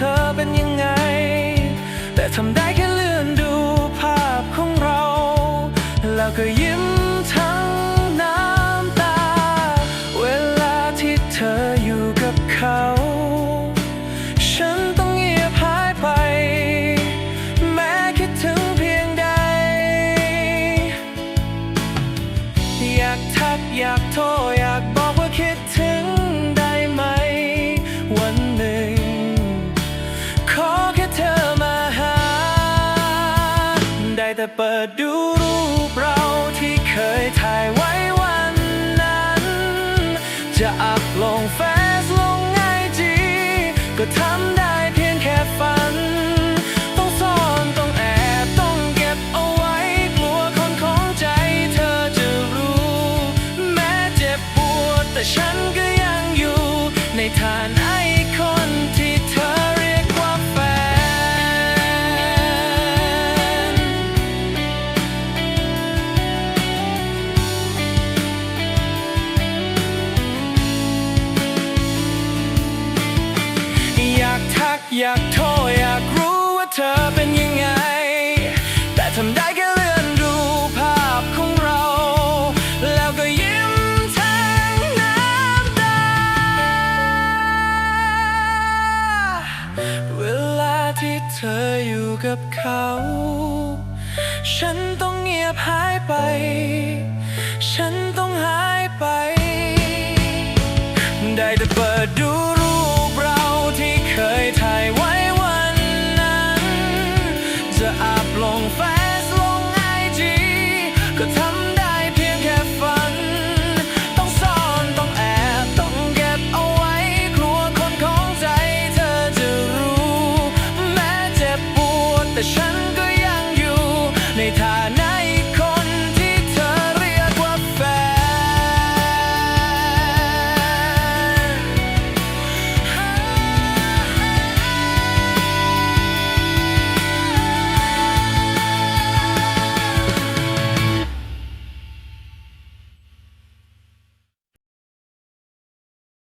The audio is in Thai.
ธอเป็นยังไง แต่ทำได้แค่เลื่อนดูภาพของเรา แล้วก็ยิ้มทั้งน้ำตา เวลาที่เธออยู่กับเขา ฉันต้องเงียบหายไป แม้คิดถึงเพียงใด อยากทักอยากโทรอยากบอก แต่เปิดดูรูปเราที่เคยถ่ายไว้วันนั้น จะอัพลงเฟซลงไอจีก็ทำ อยากโทรอยากรู้ว่าเธอเป็นยังไง แต่ทำได้แค่เลื่อนดูภาพของเรา แล้วก็ยิ้มทั้งน้ำตา เวลาที่เธออยู่กับเขา ฉันต้องเงียบหายไป ฉันต้องหายไป ได้แต่เปิดดู รู้ แม้เจ็บปวดแต่ฉันก็ยังอยู่ ในฐา ง